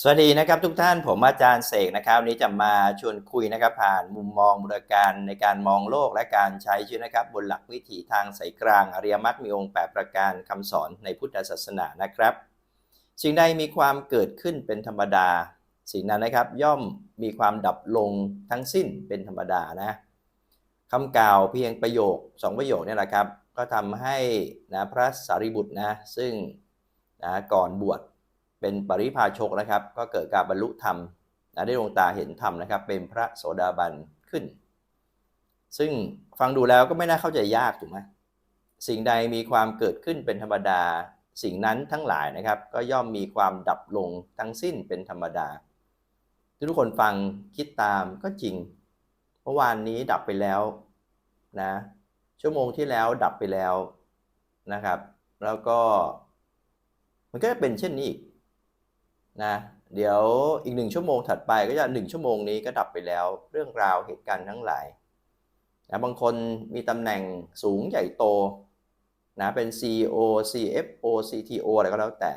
สวัสดีนะครับทุกท่านผมอาจารย์เสกนะครับวันนี้จะมาชวนคุยนะครับผ่านมุมมองบูรการในการมองโลกและการใช้ชีวิตนะครับ บนหลักวิถีทางสายกลางอริยมรรคมีองค์แปดประการคำสอนในพุทธศาสนานะครับสิ่งใดมีความเกิดขึ้นเป็นธรรมดา สิ่งนั้นนะครับย่อมมีความดับลงทั้งสิ้นเป็นธรรมดานะคำกล่าวเพียงประโยคสองประโยคนี่แหละครับ ก็ทำให้นะพระสารีบุตรนะซึ่งนะก่อนบวช เป็นปริพาชกนะครับ ก็เกิดการบรรลุธรรมนะได้ดวงตาเห็นธรรมนะครับ เป็นพระโสดาบันขึ้น ซึ่งฟังดูแล้วก็ไม่น่าเข้าใจยากถูกไหมสิ่งใดมีความเกิดขึ้นเป็นธรรมดา สิ่งนั้นทั้งหลายนะครับ ก็ย่อมมีความดับลงทั้งสิ้นเป็นธรรมดา ทุกคนฟังคิดตามก็จริงเมื่อวานนี้ดับไปแล้วนะชั่วโมงที่แล้วดับไปแล้วนะครับ แล้วก็มันก็จะเป็นเช่นนี้อีก นะเดี๋ยวอีกหนึ่งชั่วโมงถัดไปก็จะหนึ่งชั่วโมงนี้ก็ดับไปแล้ว เรื่องราวเหตุการณ์ทั้งหลายนะบางคนมีตำแหน่งสูงใหญ่โตนะเป็น CEO CFO CTO อะไรก็แล้วแต่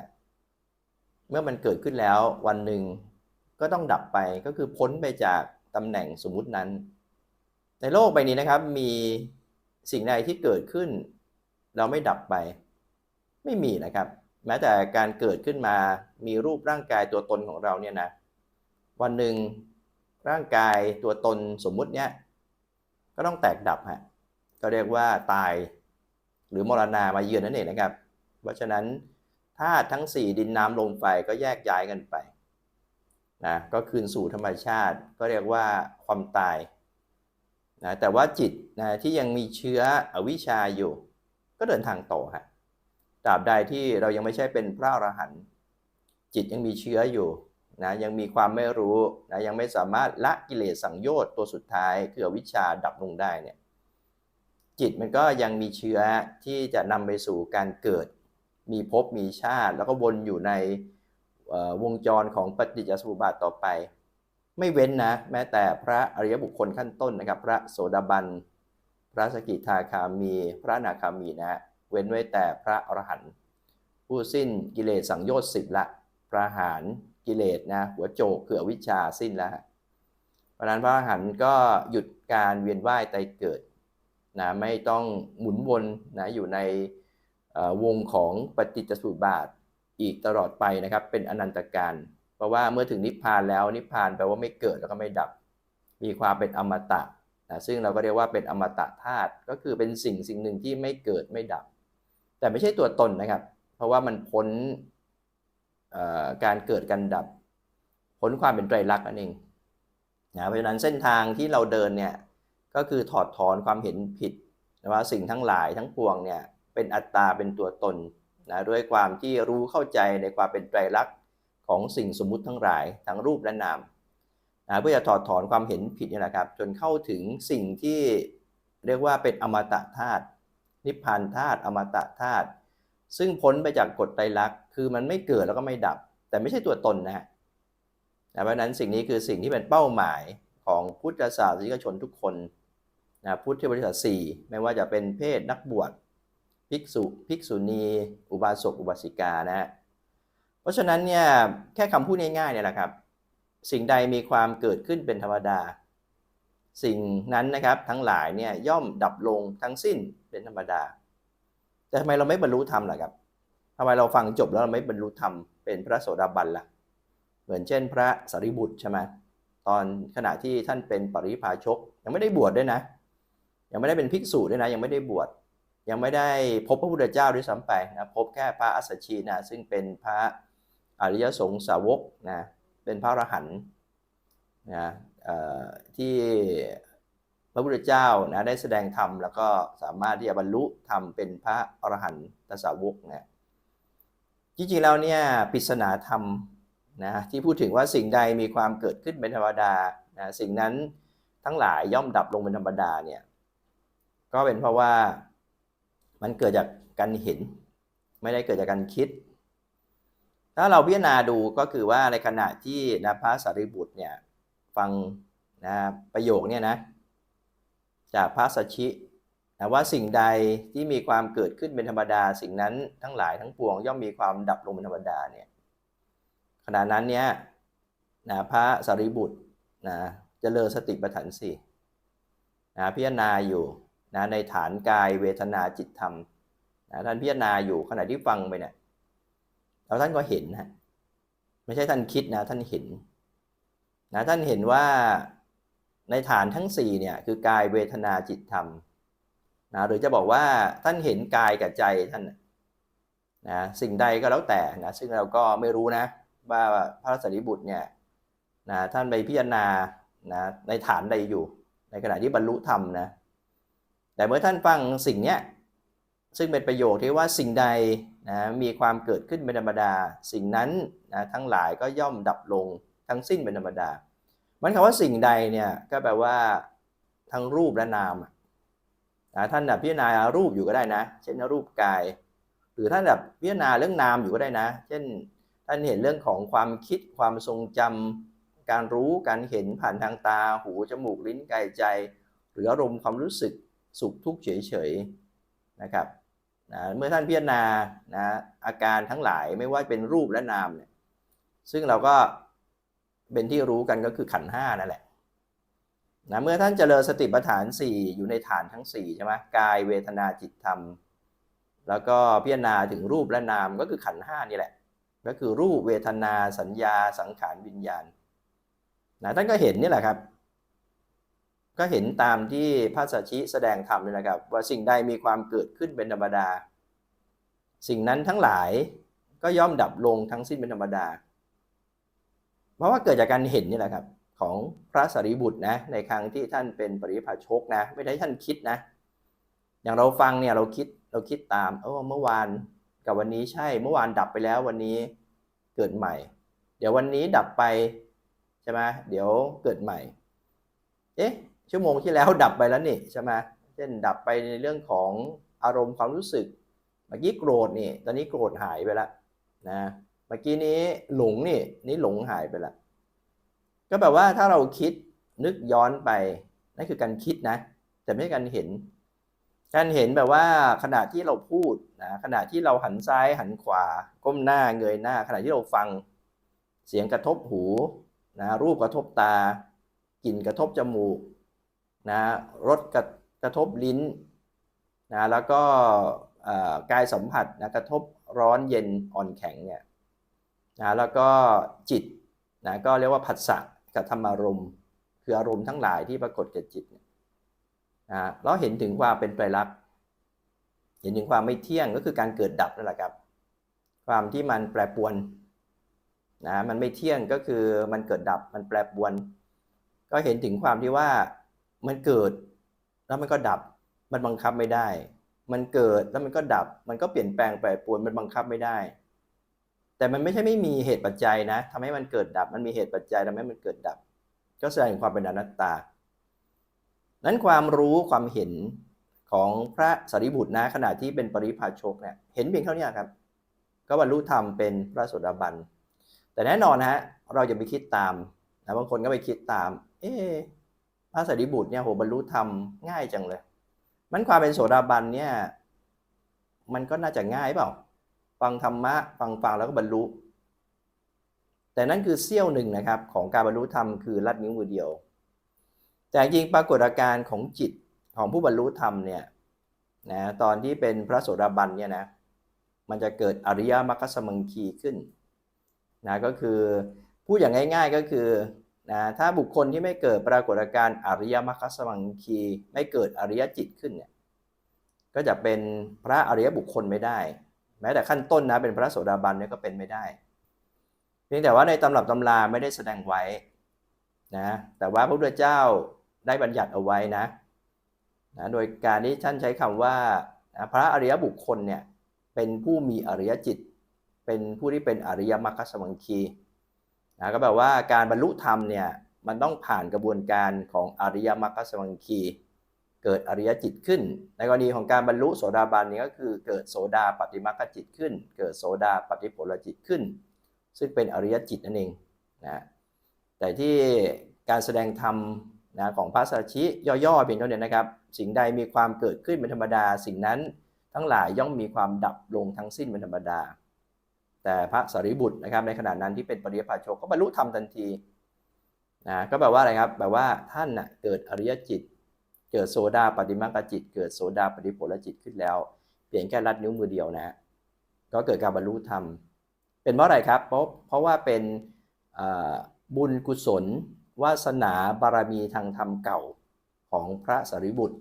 เมื่อมันเกิดขึ้นแล้ววันหนึ่งก็ต้องดับไปก็คือพ้นไปจากตำแหน่งสมมุตินั้น ในโลกใบนี้นะครับมีสิ่งใดที่เกิดขึ้น เราไม่ดับไป ไม่มีนะครับ แม้แต่การเกิดขึ้นมามีรูปร่างกายตัวตนของเราเนี่ยนะวันหนึ่งร่างกายตัวตนสมมุติเนี่ยก็ต้องแตกดับฮะก็เรียกว่าตาย หรือมรณามาเยือนนั่นเองนะครับ เพราะฉะนั้นธาตุทั้ง 4 ดินน้ำลมไฟก็แยกย้ายกันไปนะก็คืนสู่ธรรมชาติก็เรียกว่าความตายนะแต่ว่าจิตนะที่ยังมีเชื้ออวิชชาอยู่ ก็เดินทางต่อฮะ ตราบใดที่เรายังไม่ใช่เป็นพระอรหันต์จิตยังมีเชื้ออยู่นะยังมีความไม่รู้นะยังไม่สามารถละกิเลสสังโยชน์ตัวสุดท้ายคือวิชาดับลงได้เนี่ยจิตมันก็ยังมีเชื้อที่จะนำไปสู่การเกิด มีภพมีชาติ แล้วก็วนอยู่ในวงจรของปฏิจจสมุปบาทต่อไป ไม่เว้นนะ แม้แต่พระอริยบุคคลขั้นต้นนะครับ พระโสดาบัน พระสกิทาคามี พระนาคามีนะ เว้นไว้แต่พระอรหันต์ผู้สิ้นกิเลสสังโยชน์สิบละพระหารกิเลสนะหัวโจกเขื่อวิชาสิ้นแล้วเพราะนั้นพระอรหันต์ก็หยุดการเวียนว่ายตายเกิดนะไม่ต้องหมุนวนนะอยู่ในวงของปฏิจจสุบาทอีกตลอดไปนะครับ เป็นอนันตการ เพราะว่าเมื่อถึงนิพพานแล้วนิพพานแปลว่าไม่เกิดแล้วก็ไม่ดับ มีความเป็นอมตะนะซึ่งเราก็เรียกว่าเป็นอมตะธาตุก็คือเป็นสิ่งสิ่งหนึ่งที่ไม่เกิดไม่ดับ แต่ไม่ใช่ตัวตนนะครับ เพราะว่ามันพ้นการเกิดการดับ พ้นความเป็นไตรลักษณ์นั่นเองนะเพราะฉะนั้นเส้นทางที่เราเดินเนี่ยก็คือถอดถอนความเห็นผิดว่าสิ่งทั้งหลายทั้งปวงเนี่ยเป็นอัตตาเป็นตัวตนนะด้วยความที่รู้เข้าใจในความเป็นไตรลักษณ์ของสิ่งสมมุติทั้งหลายทั้งรูปและนามนะเพื่อจะถอดถอนความเห็นผิดนี่แหละครับ จนเข้าถึงสิ่งที่เรียกว่าเป็นอมตะธาตุ นิพพานธาตุอมตะธาตุซึ่งพ้นไปจากกฎไตรลักษณ์คือมันไม่เกิดแล้วก็ไม่ดับ แต่ไม่ใช่ตัวตนนะฮะเพราะนั้นสิ่งนี้คือสิ่งที่เป็นเป้าหมายของพุทธศาสนิกชนทุกคนนะพุทธบริษัทสี่ไม่ว่าจะเป็นเพศนักบวชภิกษุภิกษุณีอุบาสกอุบาสิกานะฮะเพราะฉะนั้นเนี่ยแค่คำพูดง่ายๆเนี่ยแหละครับ สิ่งใดมีความเกิดขึ้นเป็นธรรมดา สิ่งนั้นนะครับทั้งหลายเนี่ยย่อมดับลงทั้งสิ้น เป็นธรรมดา แต่ทำไมเราไม่บรรลุธรรมล่ะครับทำไมเราฟังจบแล้วเราไม่บรรลุธรรมเป็นพระโสดาบันล่ะ เหมือนเช่น พระสารีบุตรใช่ไหมตอนขณะที่ท่านเป็นปริพาชก ยังไม่ได้บวชดด้วยนะ ยังไม่ได้เป็นภิกษุด้วยนะ ยังไม่ได้บวชยังไม่ได้พบพระพุทธเจ้าด้วยซ้ำไปนะพบแค่พระอัสสชีนะซึ่งเป็นพระอริยสงฆ์สาวกนะเป็นพระอรหันต์นะที่ ระพุทธเจ้านะได้แสดงธรรมแล้วก็สามารถที่จะบรรลุธรรมเป็นพระอรหันตสาวกนะจริงๆแล้วเนี่ยปริศนาธรรมนะที่พูดถึงว่าสิ่งใดมีความเกิดขึ้นเป็นธรรมดานะสิ่งนั้นทั้งหลายย่อมดับลงเป็นธรรมดาเนี่ยก็เป็นเพราะว่ามันเกิดจากการเห็น ไม่ได้เกิดจากการคิด ถ้าเราพิจารณาดูก็คือว่าในขณะที่นะพระสารีบุตรเนี่ยฟังนะประโยคเนี่ยนะ จากพระสัชชินะว่าสิ่งใดที่มีความเกิดขึ้นเป็นธรรมดา สิ่งนั้นทั้งหลายทั้งปวงย่อมมีความดับลงเป็นธรรมดาเนี่ยขณะนั้นเนี่ยนะพระสารีบุตรนะเจริญสติปัฏฐานสี่นะพิจารณาอยู่นะในฐานกายเวทนาจิตธรรมนะท่านพิจารณาอยู่ขณะที่ฟังไปเนี่ยแล้วท่านก็เห็นนะไม่ใช่ท่านคิดนะท่านเห็นนะท่านเห็นว่า ในฐานทั้งสี่เนี่ยคือกายเวทนาจิตธรรมนะหรือจะบอกว่าท่านเห็นกายกับใจท่านนะนะสิ่งใดก็แล้วแต่นะซึ่งเราก็ไม่รู้นะว่าพระสารีบุตรเนี่ยนะท่านไปพิจารณานะในฐานใดอยู่ ในขณะที่บรรลุธรรมนะแต่เมื่อท่านฟังสิ่งเนี้ยซึ่งเป็นประโยคที่ว่าสิ่งใดนะมีความเกิดขึ้นเป็นธรรมดา สิ่งนั้นนะทั้งหลายก็ย่อมดับลงทั้งสิ้นเป็นธรรมดา มันคำว่าสิ่งใดเนี่ยก็แปลว่าทั้งรูปและนามนะท่านแบบพิจารณารูปอยู่ก็ได้นะ เช่นรูปกาย หรือท่านแบบพิจารณาเรื่องนามอยู่ก็ได้นะ เช่นท่านเห็นเรื่องของความคิดความทรงจำการรู้การเห็นผ่านทางตาหูจมูกลิ้นกายใจ หรืออารมณ์ความรู้สึกสุขทุกข์เฉยๆนะครับนะเมื่อท่านพิจารณานะอาการทั้งหลายไม่ว่าเป็นรูปและนามเนี่ยซึ่งเราก็ เป็นที่รู้กันก็คือขันห้านั่นแหละนะเมื่อท่านเจริญสติปัฏฐาน 4 อยู่ในฐานทั้ง4ใช่ไหมกายเวทนาจิตธรรม แล้วก็พิจารณาถึงรูปและนามก็คือขันห้านี่แหละ ก็คือรูปเวทนาสัญญาสังขารวิญญาณนะท่านก็เห็นนี่แหละครับ ก็เห็นตามที่พระสัชชิแสดงธรรมนี่นะครับ ว่าสิ่งใดมีความเกิดขึ้นเป็นธรรมดา สิ่งนั้นทั้งหลายก็ย่อมดับลงทั้งสิ้นเป็นธรรมดา เพราะว่าเกิดจากการเห็นนี่แหละครับของพระสารีบุตรนะในครั้งที่ท่านเป็นปริพาชกนะ ไม่ได้ท่านคิดนะ อย่างเราฟังเนี่ยเราคิดเราคิดตามเออเมื่อวานกับวันนี้ใช่เมื่อวานดับไปแล้ววันนี้เกิดใหม่ เดี๋ยววันนี้ดับไปใช่ไหมเดี๋ยวเกิดใหม่ เอ๊ะชั่วโมงที่แล้วดับไปแล้วนี่ใช่ไหมเช่นดับไปในเรื่องของอารมณ์ความรู้สึกเมื่อกี้โกรธนี่ตอนนี้โกรธหายไปแล้วนะ เมื่อกี้นี้หลงนี่นี่หลงหายไปล้วก็แบบว่าถ้าเราคิดนึกย้อนไปนั่นคือการคิดนะ แต่ไม่ใช่การเห็น การเห็นแบบว่าขณะที่เราพูดนะขณะที่เราหันซ้ายหันขวา ก้มหน้าเงยหน้า ขณะที่เราฟังเสียงกระทบหูนะรูปกระทบตากลิ่นกระทบจมูกนะรสกระกระทบลิ้นนะแล้วก็กายสัมผัสนะกระทบร้อนเย็นอ่อนแข็งเนี่ย นะแล้วก็จิตนะก็เรียกว่าผัสสะกับธรรมารมณ์คืออารมณ์ทั้งหลายที่ปรากฏแก่จิตนะเราเห็นถึงความเป็นไตรลักษณ์เห็นถึงความไม่เที่ยงก็คือการเกิดดับนั่นแหละครับ ความที่มันแปรปวนนะมันไม่เที่ยงก็คือมันเกิดดับมันแปรปวน ก็เห็นถึงความที่ว่ามันเกิดแล้วมันก็ดับ มันบังคับไม่ได้ มันเกิดแล้วมันก็ดับ มันก็เปลี่ยนแปลงแปรปรวนมันบังคับไม่ได้ แต่มันไม่ใช่ไม่มีเหตุปัจจัยนะทำให้มันเกิดดับ มันมีเหตุปัจจัยทำให้มันเกิดดับ ก็แสดงความเป็นอนัตตา นั้นความรู้ความเห็นของพระสารีบุตรนะขณะที่เป็นปริพาชกเนี่ยเห็นเพียงเท่านี้ครับ ก็บรรลุธรรมเป็นพระโสดาบัน แต่แน่นอนนะฮะเราจะไปคิดตามนะบางคนก็ไปคิดตาม เอ๊พระสารีบุตรเนี่ยโหบรรลุธรรมง่ายจังเลย มันความเป็นโสดาบันเนี่ยมันก็น่าจะง่ายเปล่า ฟังธรรมะฟังฟังแล้วก็บรรลุ แต่นั่นคือเสี้ยวหนึ่งนะครับ ของการบรรลุธรรมคือลัดนิ้วมือเดียว แต่จริงปรากฏอาการของจิตของผู้บรรลุธรรมเนี่ยนะตอนที่เป็นพระโสดาบันเนี่ยนะมันจะเกิดอริยมรรคสมังคีขึ้นนะก็คือพูดอย่างง่าย ๆก็คือนะถ้าบุคคลที่ไม่เกิดปรากฏการณ์อริยมรรคสมังคี ไม่เกิดอริยจิตขึ้นเนี่ยก็จะเป็นพระอริยบุคคลไม่ได้ แม้แต่ขั้นต้นนะเป็นพระโสดาบันเนี่ยก็เป็นไม่ได้ เพียงแต่ว่าในตำรับตำราไม่ได้แสดงไว้นะแต่ว่าพระพุทธเจ้าได้บัญญัติเอาไว้นะนะโดยการที่ท่านใช้คำว่าพระอริยบุคคลเนี่ยเป็นผู้มีอริยจิต เป็นผู้ที่เป็นอริยมรรคสมังคีนะก็แบบว่าการบรรลุธรรมเนี่ยมันต้องผ่านกระบวนการของอริยมรรคสมังคี เกิดอริยจิตขึ้น ในกรณีของการบรรลุโสดาบันนี้ก็คือเกิดโสดาปฏิมรรคจิตขึ้น เกิดโสดาปฏิผลจิตขึ้น ซึ่งเป็นอริยจิตนั่นเองนะแต่ที่การแสดงธรรมนะของพระสัชชิย่อๆเพียงเท่านี้นะครับ สิ่งใดมีความเกิดขึ้นเป็นธรรมดา สิ่งนั้นทั้งหลายย่อมมีความดับลงทั้งสิ้นเป็นธรรมดา แต่พระสารีบุตรนะครับในขณะนั้นที่เป็นปริยพาชกก็บรรลุธรรมทันทีนะก็แปลว่าอะไรครับแปลว่าท่านน่ะเกิดอริยจิต เกิดโสดาปฏิมาคจิต เกิดโสดาปฏิผลจิตขึ้นแล้ว เปลี่ยนแค่ลัดนิ้วมือเดียวนะ ก็เกิดการบรรลุธรรม เป็นเพราะอะไรครับ เพราะเพราะว่าเป็นบุญกุศลวาสนาบารมีทางธรรมเก่าของพระสารีบุตร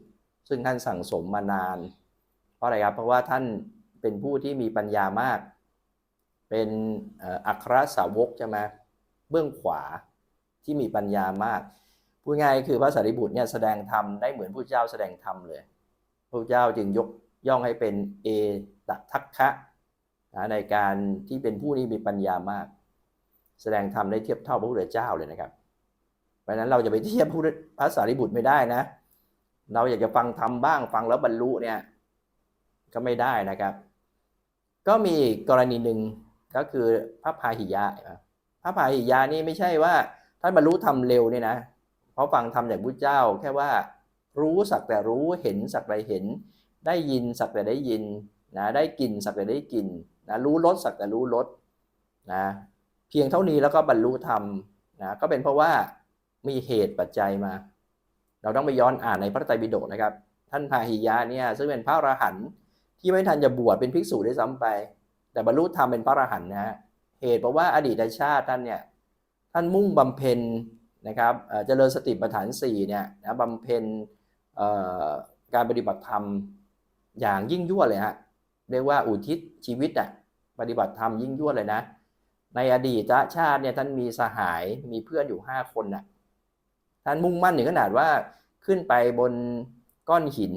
ซึ่งท่านสั่งสมมานาน เพราะอะไรครับ เพราะว่าท่านเป็นผู้ที่มีปัญญามาก เป็นอัครสาวกใช่ไหมเบื้องขวาที่มีปัญญามาก พูดง่ายคือพระสารีบุตรเนี่ยแสดงธรรมได้เหมือนผู้เจ้าแสดงธรรมเลยพระเจ้าจึงยกย่องให้เป็นเอตทัคคะในการที่เป็นผู้ที่มีปัญญามาก แสดงธรรมได้เทียบเท่าพระพุทธเจ้าเลยนะครับ เพราะนั้นเราจะไปเทียบพระสารีบุตรไม่ได้นะ เราอยากจะฟังธรรมบ้างฟังแล้วบรรลุเนี่ยก็ไม่ได้นะครับ ก็มีกกรณีหนึ่งก็คือพระพาหิยะพระพาหิยะนี่ไม่ใช่ว่าท่านบรรลุธรรมเร็วเนี่ยนะ เพราะฟังธรรมจากพุทธเจ้าแค่ว่า รู้สักแต่รู้เห็นสักแต่เห็น ได้ยินสักแต่ได้ยินนะได้กลิ่นสักแต่ได้กลิ่นนะรู้รสสักแต่รู้รสนะเพียงเท่านี้แล้วก็บรรลุธรรมนะก็เป็นเพราะว่ามีเหตุปัจจัยมา เราต้องไปย้อนอ่านในพระไตรปิฎกนะครับ ท่านพาหิยะเนี่ยซึ่งเป็นพระอรหันต์ที่ไม่ทันจะบวชเป็นภิกษุได้วยซ้ำไป แต่บรรลุธรรมเป็นพระอรหันต์นะฮะเหตุเพราะว่าอดีตชาติท่านเนี่ยท่านมุ่งบำเพ็ญ นะครับเจริญสติปัฏฐาน4เนี่ยนะบำเพ็ญการปฏิบัติธรรมอย่างยิ่งยวดเลยฮะเรียกว่าอุทิศชีวิตอะปฏิบัติธรรมยิ่งยวดเลยนะ ในอดีตชาติเนี่ยท่านมีสหายมีเพื่อนอยู่ 5 คนน่ะท่านมุ่งมั่นถึงขนาดว่าขึ้นไปบนก้อนหิน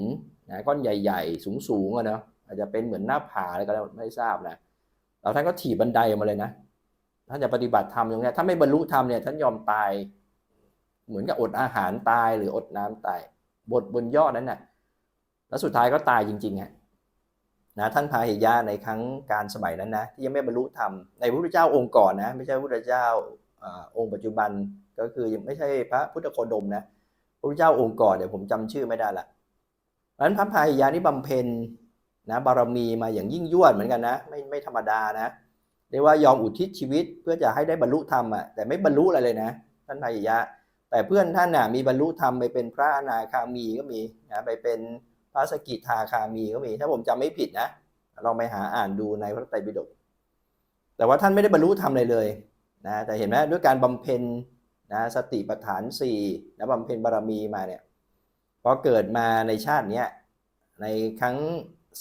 นะก้อนใหญ่ ๆ สูงๆอะเนาะอาจจะเป็นเหมือนหน้าผาอะไรก็แล้วไม่ทราบนะแล้วท่านก็ถีบบันไดออกมาเลยนะท่านจะปฏิบัติธรรมอย่างเงี้ถ้าไม่บรรลุธรรมเนี่ยท่านยอมตาย เหมือนกับอดอาหารตายหรืออดน้ำตาย บทบนยอดนั้นน่ะแล้วสุดท้ายก็ตายจริงๆฮะนะท่านพาหิยะในครั้งการสมัยนั้นนะที่ยังไม่บรรลุธรรมในพระพุทธเจ้าองค์ก่อนนะไม่ใช่พระพุทธเจ้าอองค์ปัจจุบันก็คือยังไม่ใช่พระพุทธโคดมนะพระพุทธเจ้าองค์ก่อนเดี๋ยวผมจำชื่อไม่ได้ละเพราะฉะนั้นพระพาหิยะนี่บำเพ็ญนะบารมีมาอย่างยิ่งยวดเหมือนกันนะไม่ไม่ธรรมดานะเรียกว่ายอมอุทิศชีวิตเพื่อจะให้ได้บรรลุธรรมอะแต่ไม่บรรลุอะไรเลยนะท่านพาหิยะ แต่เพื่อนท่านน่ะมีบรรลุธรรมไปเป็นพระอนาคามีก็มีนะไปเป็นพระสกิทาคามีก็มี ถ้าผมจำไม่ผิดนะลองไปหาอ่านดูในพระไตรปิฎกแต่ว่าท่านไม่ได้บรรลุธรรมเลยเลยนะแต่เห็นไหมด้วยการบำเพ็ญนะสติปัฏฐานสี่นะบำเพ็ญบารมีมาเนี่ยพอเกิดมาในชาติเนี้ยในครั้ง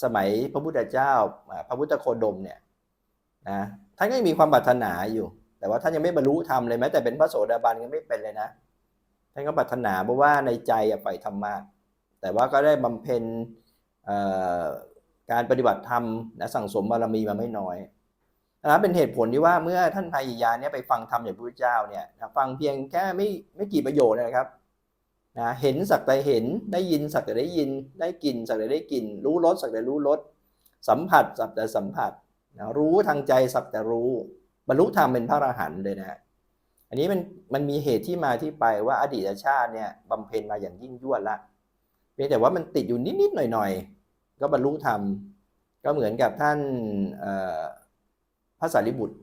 สมัยพระพุทธเจ้าพระพุทธโคดมเนี่ยนะท่านก็ยังมีความปรารถนาอยู่ แต่ว่าท่านยังไม่บรรลุธรรมเลยแม้แต่เป็นพระโสดาบันยังไม่เป็นเลยนะานก็ปรารถนาเพราะว่าในใจอะใฝ่ธรรมะแต่ว่าก็ได้บำเพ็ญการปฏิบัติธรรมนะสั่งสมบารมีมาไม่น้อยนะเป็นเหตุผลที่ว่าเมื่อท่านพายยาเนี่ยไปฟังธรรมจากพระพุทธเจ้าเนี่ยฟังเพียงแค่ไม่ไม่กี่ประโยชน์นะครับนะเห็นสักแต่เห็นได้ยินสักแต่ได้ยินได้กลิ่นสักแต่ได้กลิ่นรู้รสสักแต่รู้รสสัมผัสสักแต่สัมผัสนะรู้ทางใจสักแต่รู้ บรรลุธรรมเป็นพระอรหันต์เลยนะ อันนี้มันมันมีเหตุที่มาที่ไปว่าอดีตชาติเนี่ยบำเพ็ญมาอย่างยิ่งยวดละเพียงแต่ว่ามันติดอยู่นิดๆหน่อยๆ ก็บรรลุธรรม ก็เหมือนกับท่านพระสารีบุตร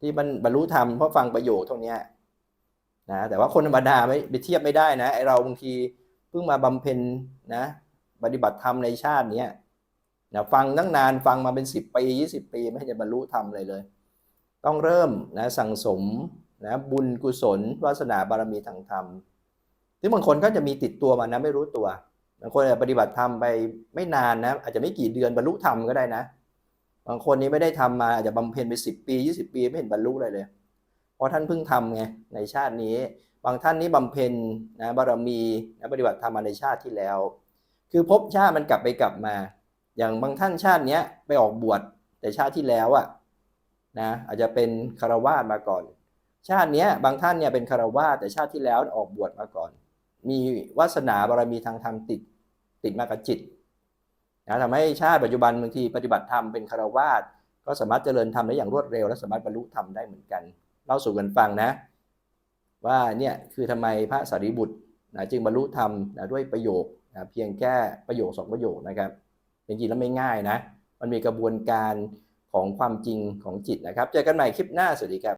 ที่มันบรรลุธรรมเพราะฟังประโยคเท่านี้นะแต่ว่าคนธรรมดาไม่ไปเทียบไม่ได้นะไอเราบางทีเพิ่งมาบำเพ็ญนะปฏิบัติธรรมในชาติเนี้ยนะฟังตั้งนานฟังมาเป็นสิบปียี่สิบปี ไม่จะบรรลุธรรมเลยเลย ต้องเริ่มนะสั่งสม นะบุญกุศลวาสนาบารมีทางธรรมซึ่บางคนก็จะมีติดตัวมานะไม่รู้ตัวบางคนอาจจะปฏิบัติธรรมไปไม่นานนะอาจจะไม่กี่เดือนบรรลุธรรมก็ได้นะ บางคนนี้ไม่ได้ทำมาอาจจะบำเพ็ญไปสิบปียี่สิบปีไม่เห็นบรรลุอะไรเลย เพราะท่านเพิ่งทำไงในชาตินี้ บางท่านนี้บำเพ็ญนะบารมีนะปฏิบัติธรรมมาในชาติที่แล้ว คือภพชาติมันกลับไปกลับมา อย่างบางท่านชาติเนี้ยไปออกบวชแต่ชาติที่แล้วอะนะอาจจะเป็นคารวาสมาก่อน ชาติเนี้ยบางท่านเนี่ยเป็นคารวาแต่ชาติที่แล้วออกบวชมาก่อน มีวาสนาบารมีทางธรรมติดติดมากับจิตนะทำให้ชาติปัจจุบันบางทีปฏิบัติธรรมเป็นคารวาสก็สามารถเจริญธรรมได้อย่างรวดเร็ว และสามารถบรรลุธรรมได้เหมือนกันเล่าสู่กันฟังนะ ว่าเนี่ยคือทำไมพระสารีบุตรนะจึงบรรลุธรรมนะด้วยประโยคนะเพียงแค่ประโยคสองประโยคนะครับจริงๆแล้วไม่ง่ายนะ มันมีกระบวนการของความจริงของจิตนะครับ เจอกันใหม่คลิปหน้า สวัสดีครับ